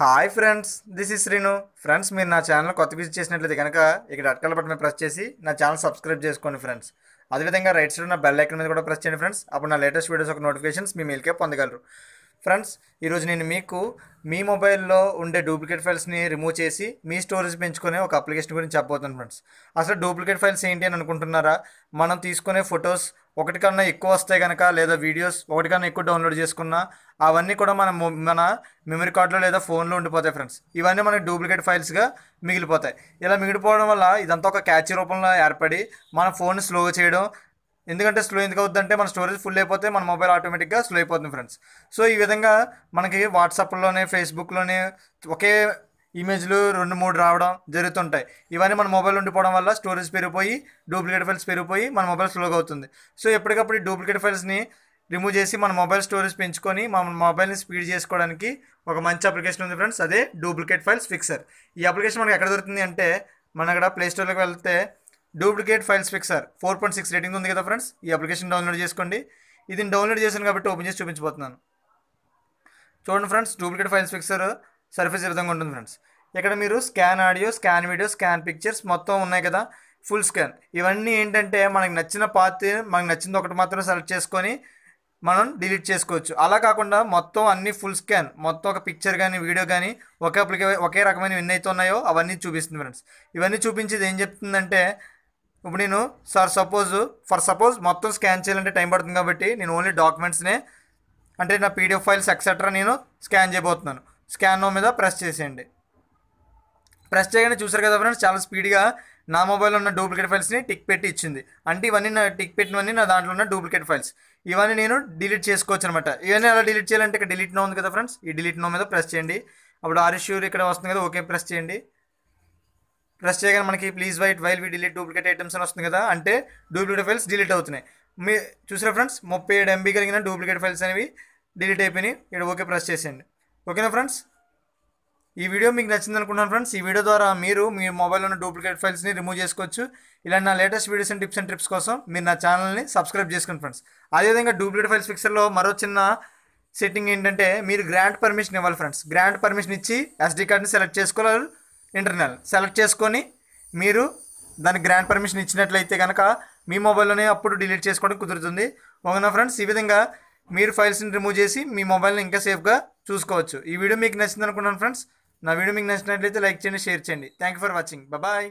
Hi friends this is Srinu friends మీరు నా channel కొత్త విజిట్ చేసినట్లయితే కనుక ఇక్కడ అట్కల బటన్ ప్రెస్ చేసి నా ఛానల్ సబ్స్క్రైబ్ చేసుకోండి ఫ్రెండ్స్ అదేవిధంగా రైట్ సైడ్ నా బెల్ ఐకన్ మీద కూడా ప్రెస్ చేయండి ఫ్రెండ్స్ అప్పుడు నా లేటెస్ట్ వీడియోస్ ఒక నోటిఫికేషన్స్ మీ మెయిల్కే పొందగలరు. ఫ్రెండ్స్ ఈరోజు నేను మీకు మీ మొబైల్లో ఉండే డూప్లికేట్ ఫైల్స్ని రిమూవ్ చేసి మీ స్టోరేజ్ పెంచుకునే ఒక అప్లికేషన్ గురించి చెప్పబోతున్నాను ఫ్రెండ్స్. అసలు డూప్లికేట్ ఫైల్స్ ఏంటి అని అనుకుంటున్నారా? మనం తీసుకునే ఫొటోస్ ఒకటి కన్నా ఎక్కువ వస్తాయి కనుక లేదా వీడియోస్ ఒకటి కన్నా ఎక్కువ డౌన్లోడ్ చేసుకున్నా అవన్నీ కూడా మన మన మెమరీ కార్డులో లేదా ఫోన్లో ఉండిపోతాయి ఫ్రెండ్స్. ఇవన్నీ మనకి డూప్లికేట్ ఫైల్స్గా మిగిలిపోతాయి. ఇలా మిగిలిపోవడం వల్ల ఇదంతా ఒక క్యాచ్ రూపంలో ఏర్పడి మన ఫోన్ స్లో చేయడం ఎందుకంటే స్లో ఎందుకు అవుతుందంటే మన స్టోరేజ్ ఫుల్ అయిపోతే మన మొబైల్ ఆటోమేటిక్గా స్లో అయిపోతుంది ఫ్రెండ్స్ సో ఈ విధంగా మనకి వాట్సాప్లోనే ఫేస్బుక్లోనే ఒకే ఇమేజ్లు రెండు మూడు రావడం జరుగుతుంటాయి. ఇవన్నీ మన మొబైల్ ఉండిపోవడం వల్ల స్టోరేజ్ పెరిగిపోయి డూప్లికేట్ ఫైల్స్ పెరిగిపోయి మన మొబైల్ స్లోగా అవుతుంది. సో ఎప్పటికప్పుడు ఈ డూప్లికేట్ ఫైల్స్ని రిమూవ్ చేసి మన మొబైల్ స్టోరేజ్ పెంచుకొని మన మొబైల్ని స్పీడ్ చేసుకోవడానికి ఒక మంచి అప్లికేషన్ ఉంది ఫ్రెండ్స్ అదే డూప్లికేట్ ఫైల్స్ ఫిక్సర్ ఈ అప్లికేషన్ మనకి ఎక్కడ దొరుకుతుంది అంటే మన అక్కడ ప్లేస్టోర్లోకి వెళ్తే duplicate files fixer. Four point six rating ఉంది కదా ఫ్రెండ్స్? ఈ అప్లికేషన్ డౌన్లోడ్ చేసుకోండి. ఇది డౌన్లోడ్ చేశాను కాబట్టి ఓపెన్ చేసి చూపించబోతున్నాను. చూడండి friends duplicate files fixer surface ఈ విధంగా ఉంటుంది ఫ్రెండ్స్? ఇక్కడ మీరు scan audio scan video scan pictures మొత్తం ఉన్నాయి కదా ఫుల్ స్కాన్. ఇవన్నీ ఏంటంటే మనకి నచ్చిన పాత్ మనకు నచ్చింది ఒకటి మాత్రం సెలెక్ట్ చేసుకొని మనం డిలీట్ చేసుకోవచ్చు. అలా కాకుండా మొత్తం అన్ని ఫుల్ స్కాన్. మొత్తం ఒక పిక్చర్ కానీ వీడియో కానీ ఒకే అప్లికే ఒకే రకమైన ఎన్ని అయితే ఉన్నాయో అవన్నీ చూపిస్తుంది ఫ్రెండ్స్. ఇవన్నీ చూపించేది ఏం చెప్తుందంటే ఇప్పుడు నేను సార్ సపోజ్ ఫర్ సపోజ్ మొత్తం స్కాన్ చేయాలంటే టైం పడుతుంది కాబట్టి నేను ఓన్లీ డాక్యుమెంట్స్నే అంటే నా పీడిఎఫ్ ఫైల్స్ ఎక్సెట్రా నేను స్కాన్ చేయబోతున్నాను. స్కాన్ మీద ప్రెస్ చేసేయండి. ప్రెస్ చేయగానే చూసారు కదా ఫ్రెండ్స్ చాలా స్పీడ్గా నా మొబైల్లో ఉన్న డూప్లికేట్ ఫైల్స్ని టిక్ పెట్టి ఇచ్చింది. అంటే ఇవన్నీ నా టిక్ పెట్టినవన్నీ నా దాంట్లో ఉన్న డూప్లికేట్ ఫైల్స్ ఇవన్నీ నేను డిలీట్ చేసుకోవచ్చు అనమాట ఇవన్నీ ఎలా డిలీట్ చేయాలంటే ఇక్కడ డిలీట్ నో ఉంది కదా ఫ్రెండ్స్ ఈ డిలీట్ నో మీద ప్రెస్ చేయండి. అప్పుడు ఆరిష్యూర్ ఇక్కడ వస్తుంది కదా ఓకే ప్రెస్ చేయండి. ప్రెస్ చేయగానే మనకి please wait while we delete duplicate items అని వస్తుంది కదా. అంటే డూప్లికేట్ ఫైల్స్ డిలీట్ అవుతున్నాయి. మీ చూసారా ఫ్రెండ్స్ ముప్పై ఏడు ఎంబీ కలిగిన డూప్లికేట్ ఫైల్స్ అనేవి డిలీట్ అయిపోయినాయి. ఇక్కడ ఓకే ప్రెస్ చేసేయండి. ఓకేనా ఫ్రెండ్స్ ఈ వీడియో మీకు నచ్చింది అనుకుంటున్నాను ఫ్రెండ్స్ ఈ వీడియో ద్వారా మీరు మీ మొబైల్లో ఉన్న డూప్లికేట్ ఫైల్స్ని రిమూవ్ చేసుకోవచ్చు. ఇలా నా latest videos and tips and trips కోసం మీరు నా ఛానల్ని సబ్స్క్రైబ్ చేసుకోండి ఫ్రెండ్స్ అదేవిధంగా డూప్లికేట్ ఫైల్స్ ఫిక్సర్లో మరో చిన్న సెట్టింగ్ ఏంటంటే మీరు గ్రాంట్ పర్మిషన్ ఇవ్వాలి ఫ్రెండ్స్ గ్రాంట్ పర్మిషన్ ఇచ్చి ఎస్డీ కార్డ్ని సెలెక్ట్ చేసుకోవాలి. ఇంటర్నల్. సెలెక్ట్ చేసుకొని మీరు దానికి గ్రాండ్ పర్మిషన్ ఇచ్చినట్లయితే కనుక మీ మొబైల్లోనే అప్పుడు డిలీట్ చేసుకోవడం కుదురుతుంది. ఓకేనా ఫ్రెండ్స్? ఈ విధంగా మీరు ఫైల్స్ని రిమూవ్ చేసి మీ మొబైల్ని ఇంకా సేఫ్గా చూసుకోవచ్చు. ఈ వీడియో మీకు నచ్చింది అనుకున్నాను ఫ్రెండ్స్. నా వీడియో మీకు నచ్చినట్లయితే లైక్ చేయండి షేర్ చేయండి. Thank you for watching bye